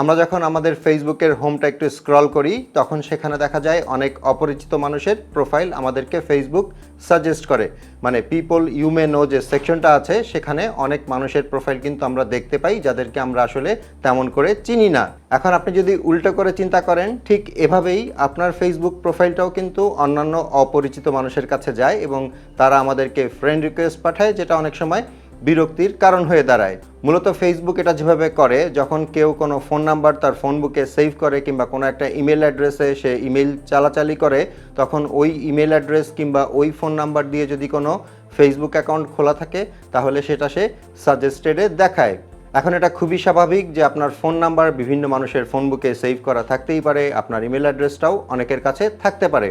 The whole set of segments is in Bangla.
আমরা যখন আমাদের ফেসবুকের হোমটা একটু স্ক্রল করি, তখন সেখানে দেখা যায় অনেক অপরিচিত মানুষের প্রোফাইল আমাদেরকে ফেসবুক সাজেস্ট করে। মানে পিপল ইউ মে নো যে সেকশনটা আছে, সেখানে অনেক মানুষের প্রোফাইল কিন্তু আমরা দেখতে পাই, যাদেরকে আমরা আসলে তেমন করে চিনি না। এখন আপনি যদি উল্টো করে চিন্তা করেন, ঠিক এভাবেই আপনার ফেসবুক প্রোফাইলটাও কিন্তু অন্যান্য অপরিচিত মানুষের কাছে যায় এবং তারা আমাদেরকে ফ্রেন্ড রিকোয়েস্ট পাঠায়, যেটা অনেক সময় বিরক্তির কারণ হয়ে দাঁড়ায়। মূলত ফেসবুক এটা যেভাবে করে, যখন কেউ কোনো ফোন নাম্বার তার ফোন বুকে সেভ করে কিংবা কোনো একটা ইমেল অ্যাড্রেসে সে ইমেল চালাচালি করে, তখন ওই ইমেল অ্যাড্রেস কিংবা ওই ফোন নাম্বার দিয়ে যদি কোনো ফেসবুক অ্যাকাউন্ট খোলা থাকে, তাহলে সেটা সে সাজেস্টেডে দেখায়। এখন এটা খুবই স্বাভাবিক যে আপনার ফোন নাম্বার বিভিন্ন মানুষের ফোন বুকে সেভ করা থাকতেই পারে, আপনার ইমেল অ্যাড্রেসটাও অনেকের কাছে থাকতে পারে।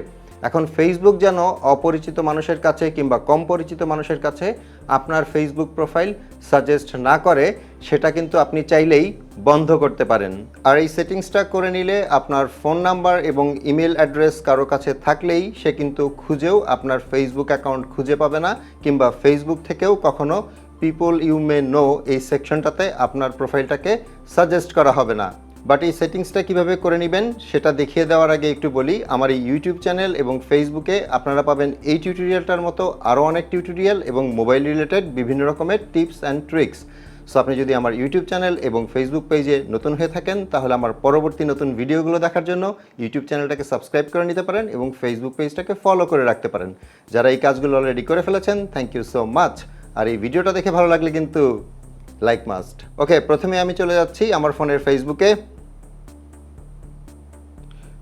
এখন ফেসবুক যেন অপরিচিত মানুষের কাছে কিংবা কম পরিচিত মানুষের কাছে আপনার ফেসবুক প্রোফাইল সাজেস্ট না করে, সেটা কিন্তু আপনি চাইলেই বন্ধ করতে পারেন। আর এই সেটিংসটা করে নিলে আপনার ফোন নাম্বার এবং ইমেল অ্যাড্রেস কারও কাছে থাকলেই সে কিন্তু খুঁজেও আপনার ফেসবুক অ্যাকাউন্ট খুঁজে পাবে না, কিংবা ফেসবুক থেকেও কখনো পিপল ইউ মে নো এই সেকশনটাতে আপনার প্রোফাইলটাকে সাজেস্ট করা হবে না। বাট এই সেটিংসটা কীভাবে করে নেবেন, সেটা দেখিয়ে দেওয়ার আগে একটু বলি। আমার এই ইউটিউব চ্যানেল এবং ফেসবুকে আপনারা পাবেন এই টিউটোরিয়ালটার মতো আরও অনেক টিউটোরিয়াল এবং মোবাইল রিলেটেড বিভিন্ন রকমের টিপস অ্যান্ড ট্রিক্স সো আপনি যদি আমার ইউটিউব চ্যানেল এবং ফেসবুক পেজে নতুন হয়ে থাকেন, তাহলে আমার পরবর্তী নতুন ভিডিওগুলো দেখার জন্য ইউটিউব চ্যানেলটাকে সাবস্ক্রাইব করে নিতে পারেন এবং ফেসবুক পেজটাকে ফলো করে রাখতে পারেন। যারা এই কাজগুলো অলরেডি করে ফেলেছেন থ্যাংক ইউ সো মাচ আর এই ভিডিওটা দেখে ভালো লাগলে কিন্তু লাইক মাস্ট ওকে প্রথমে আমি চলে যাচ্ছি আমার ফোনের ফেসবুকে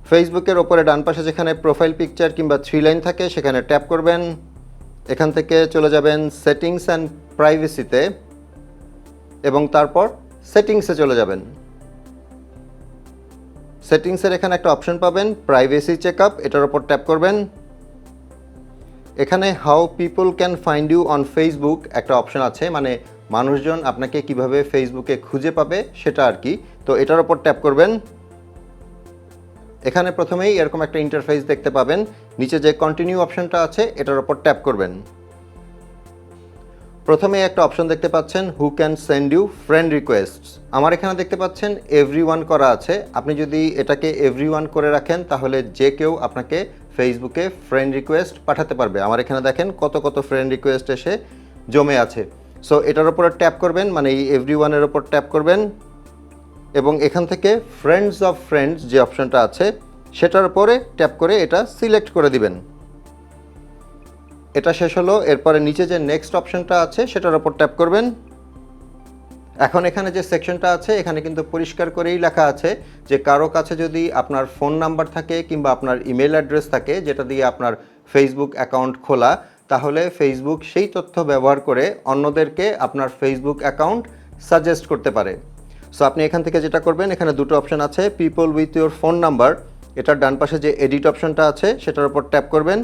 ফেসবুকের ওপরে ডান পাশে যেখানে প্রোফাইল পিকচার কিংবা থ্রি লাইন থাকে, সেখানে ট্যাপ করবেন। এখান থেকে চলে যাবেন সেটিংস অ্যান্ড প্রাইভেসিতে এবং তারপর সেটিংসে চলে যাবেন। সেটিংসের এখানে একটা অপশন পাবেন প্রাইভেসি চেক আপ এটার ওপর ট্যাপ করবেন। এখানে how people can find you on Facebook একটা অপশন আছে মানে মানুষজন আপনাকে কীভাবে ফেসবুকে খুঁজে পাবে সেটা আর কি। তো এটার ওপর ট্যাপ করবেন। এখানে প্রথমেই এরকম একটা ইন্টারফেস দেখতে পাবেন। নিচে যে কন্টিনিউ অপশনটা আছে, এটার ওপর ট্যাপ করবেন। প্রথমে একটা অপশন দেখতে পাচ্ছেন who can send you friend request আমার এখানে দেখতে পাচ্ছেন এভরি ওয়ান করা আছে। আপনি যদি এটাকে এভরি ওয়ান করে রাখেন, তাহলে যে কেউ আপনাকে ফেসবুকে ফ্রেন্ড রিকোয়েস্ট পাঠাতে পারবে। আমার এখানে দেখেন, কত কত ফ্রেন্ড রিকোয়েস্ট এসে জমে আছে। সো এটার উপরে ট্যাপ করবেন মানে এই এভরি ওয়ানের ওপর ট্যাপ করবেন। এবং এখান থেকে ফ্রেন্ডস অফ ফ্রেন্ডস যে অপশনটা আছে, সেটার উপরে ট্যাপ করে এটা সিলেক্ট করে দিবেন। এটা শেষ হলো, এরপরে নিচে যে নেক্সট অপশনটা আছে, সেটার উপর ট্যাপ করবেন। এখন এখানে যে সেকশনটা আছে, এখানে কিন্তু পরিষ্কার করেই লেখা আছে যে কারও কাছে যদি আপনার ফোন নাম্বার থাকে কিংবা আপনার ইমেল অ্যাড্রেস থাকে, যেটা দিয়ে আপনার ফেসবুক অ্যাকাউন্ট খোলা, তাহলে ফেসবুক সেই তথ্য ব্যবহার করে অন্যদেরকে আপনার ফেসবুক অ্যাকাউন্ট সাজেস্ট করতে পারে। সো আপনি এখান থেকে যেটা করবেন, এখানে দুটো অপশন আছে people with your phone number এটার ডান পাশে যে এডিট অপশনটা আছে, সেটার উপর ট্যাপ করবেন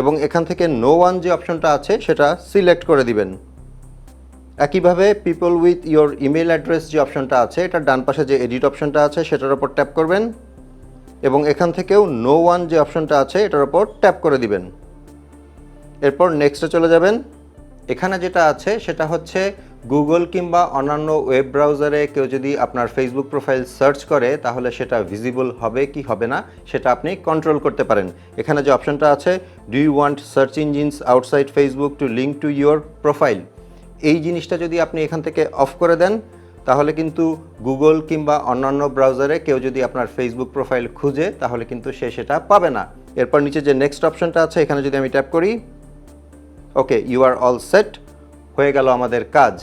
এবং এখান থেকে নো ওয়ান যে অপশনটা আছে, সেটা সিলেক্ট করে দিবেন। একইভাবে people with your email address যে অপশনটা আছে, এটার ডান পাশে যে এডিট অপশনটা আছে, সেটার উপর ট্যাপ করবেন এবং এখান থেকেও নো ওয়ান যে অপশনটা আছে, এটার উপর ট্যাপ করে দিবেন। এরপর নেক্সটে চলে যাবেন। এখানে যেটা আছে, সেটা হচ্ছে গুগল কিংবা অন্যান্য ওয়েব ব্রাউজারে কেউ যদি আপনার ফেসবুক প্রোফাইল সার্চ করে, তাহলে সেটা ভিজিবল হবে কি হবে না, সেটা আপনি কন্ট্রোল করতে পারেন। এখানে যে অপশনটা আছে do you want search engines outside Facebook to link to your profile এই জিনিসটা যদি আপনি এখান থেকে অফ করে দেন, তাহলে কিন্তু গুগল কিংবা অন্যান্য ব্রাউজারে কেউ যদি আপনার ফেসবুক প্রোফাইল খুঁজে, তাহলে কিন্তু সে সেটা পাবে না। এরপর নিচে যে নেক্সট অপশনটা আছে, এখানে যদি আমি ট্যাপ করি okay you are all set হয়ে গেল আমাদের কাজ।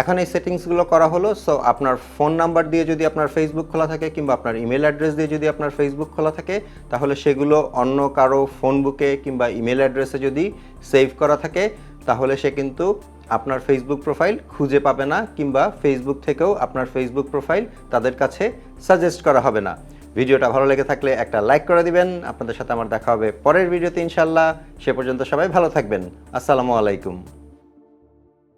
এখন এই সেটিংসগুলো করা হলো সো আপনার ফোন নাম্বার দিয়ে যদি আপনার ফেসবুক খোলা থাকে কিংবা আপনার ইমেল অ্যাড্রেস দিয়ে যদি আপনার ফেসবুক খোলা থাকে, তাহলে সেগুলো অন্য কারও ফোন বুকে কিংবা ইমেল অ্যাড্রেসে যদি সেভ করা থাকে, তাহলে সে কিন্তু আপনার ফেসবুক প্রোফাইল খুঁজে পাবে না কিংবা ফেসবুক থেকেও আপনার ফেসবুক প্রোফাইল তাদের কাছে সাজেস্ট করা হবে না। ভিডিওটা ভালো লেগে থাকলে একটা লাইক করে দিবেন। আপনাদের সাথে আমার দেখা হবে পরের ভিডিওতে ইনশাল্লাহ সে পর্যন্ত সবাই ভালো থাকবেন। আসসালামু আলাইকুম।